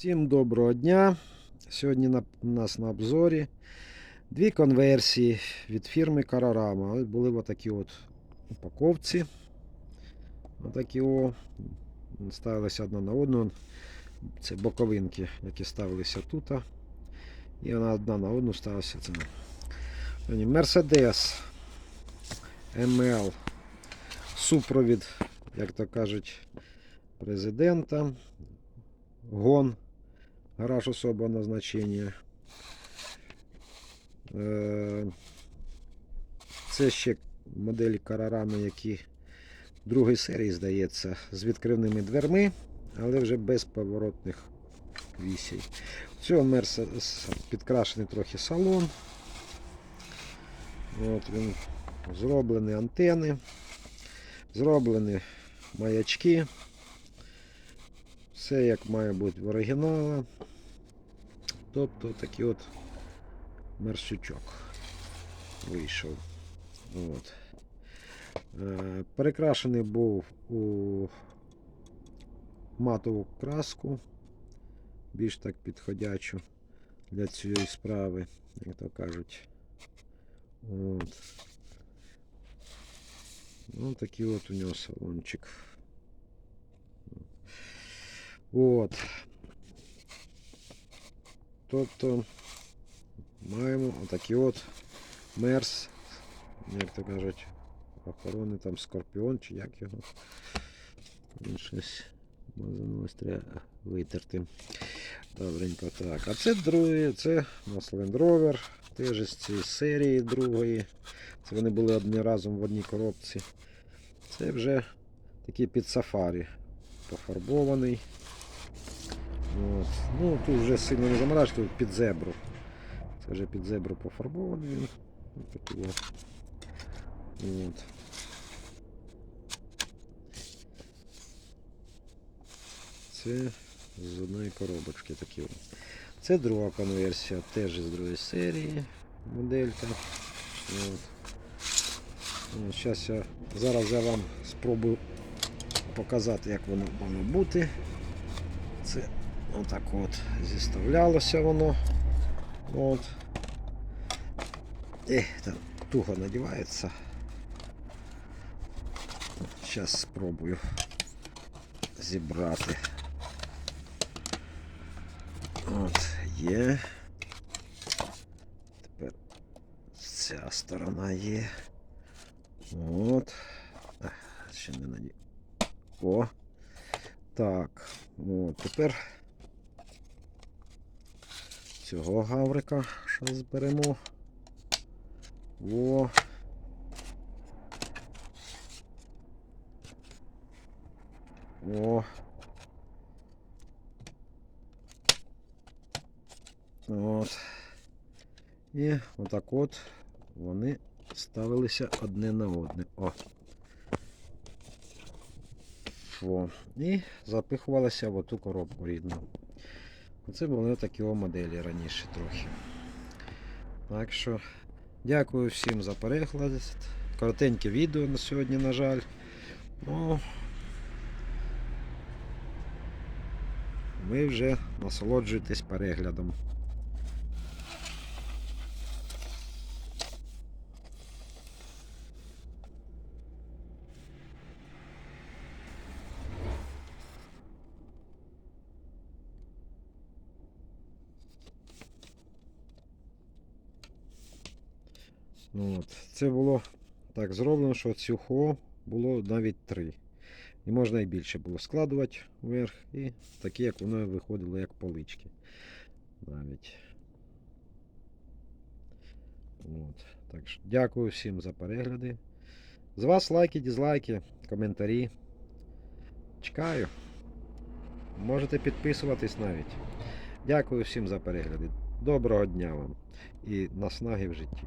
Всім доброго дня. Сьогодні на, у нас на обзорі дві конверсії від фірми Карарама. Були отакі от упаковці. Отакі о. Ставилися одна на одну. Це боковинки, які ставилися тут. І вона одна на одну ставилася. Це Мерседес МЛ. Супровід, як то кажуть, президента. Гон. Гараж особого назначення. Е, Це ще моделі Карарами, які другої серії, здається, з відкривними дверми, але вже без поворотних вісей. У цього Мерседес підкрашений трохи салон. От він зроблені антени, зроблені маячки. Все як має бути в оригіналі. Тобто такий от мерсючок вийшов. От. Е, Перекрашений був у матову краску, більш так підходячу для цієї справи, як то кажуть. От. Ну, такий от у нього салончик. От. Тобто маємо отакий от мерс, як то кажуть, охорони там скорпіон чи як його. Він щось мазанулось, треба витерти. Добренько так. А це другий, це у нас теж з цієї серії другої. Це вони були одні разом в одній коробці. Це вже такий під сафарі пофарбований. От. Ну, тут вже сильно не замораж, тут під зебру. Це вже під зебру пофарбований він. От. Це з одної коробочки такі. Це друга конверсія, теж з другої серії моделька. От. Зараз я, зараз я вам спробую показати, як воно має бути. Це отак от зіставлялося воно. От. Ех, там туго надівається. Зараз спробую зібрати. От, є. Тепер ця сторона є. От. Ще не надію. О. Так, от тепер цього гаврика ще зберемо. О. О. От. І отак от вони ставилися одне на одне. О. О. І запихувалися в оту коробку рідну. Це були такі моделі раніше трохи. Так що, дякую всім за перегляд. Коротеньке відео на сьогодні, на жаль. Ну, ви вже насолоджуєтесь переглядом. От. Це було так зроблено, що цього було навіть три. І можна і більше було складувати вверх. І такі, як воно виходило, як полички. Навіть. От. Так що дякую всім за перегляди. З вас лайки, дізлайки, коментарі. Чекаю. Можете підписуватись навіть. Дякую всім за перегляди. Доброго дня вам і наснаги в житті.